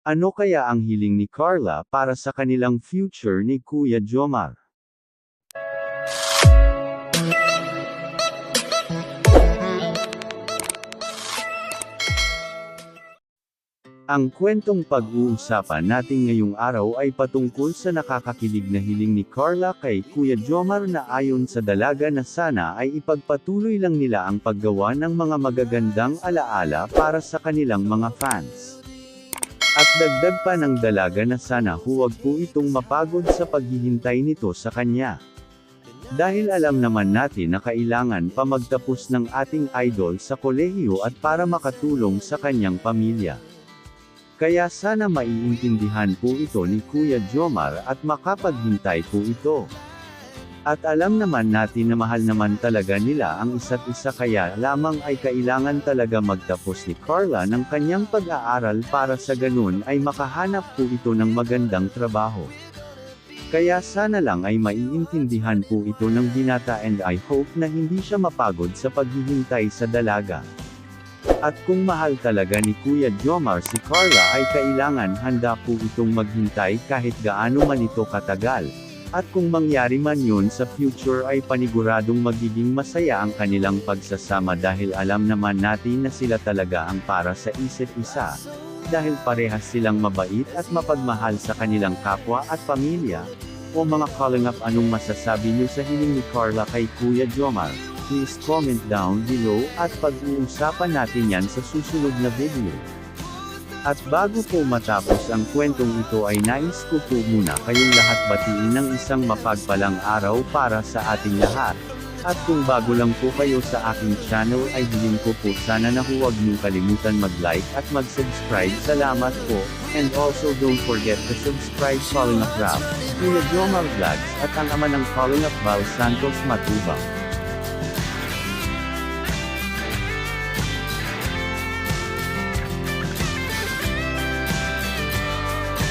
Ano kaya ang hiling ni Carla para sa kanilang future ni Kuya Jomar? Ang kwentong pag-uusapan natin ngayong araw ay patungkol sa nakakakilig na hiling ni Carla kay Kuya Jomar na ayon sa dalaga na sana ay ipagpatuloy lang nila ang paggawa ng mga magagandang alaala para sa kanilang mga fans. At dagdag pa ng dalaga na sana huwag po itong mapagod sa paghihintay nito sa kanya. Dahil alam naman natin na kailangan pa magtapos ng ating idol sa kolehiyo at para makatulong sa kanyang pamilya. Kaya sana maiintindihan po ito ni Kuya Jomar at makapaghintay po ito. At alam naman natin na mahal naman talaga nila ang isa't isa kaya lamang ay kailangan talaga magtapos ni Carla ng kanyang pag-aaral para sa ganun ay makahanap po ito ng magandang trabaho. Kaya sana lang ay maiintindihan po ito ng binata and I hope na hindi siya mapagod sa paghihintay sa dalaga. At kung mahal talaga ni Kuya Jomar si Carla ay kailangan handa po itong maghintay kahit gaano man ito katagal. At kung mangyari man yun sa future ay paniguradong magiging masaya ang kanilang pagsasama dahil alam naman natin na sila talaga ang para sa isa't isa. Dahil parehas silang mabait at mapagmahal sa kanilang kapwa at pamilya. O mga calling up anong masasabi niyo sa hiling ni Carla kay Kuya Jomar? Please comment down below at pag-uusapan natin yan sa susunod na video. At bago po matapos ang kwentong ito ay nais ko po muna kayong lahat batiin ng isang mapagpalang araw para sa ating lahat. At kung bago lang po kayo sa aking channel ay hiling ko po sana na huwag niyong kalimutan mag-like at mag-subscribe. Salamat po. And also don't forget to subscribe Calling Up Rap, Kuya Jomar Vlogs at ang ama ng Calling Up Val Santos Matubang.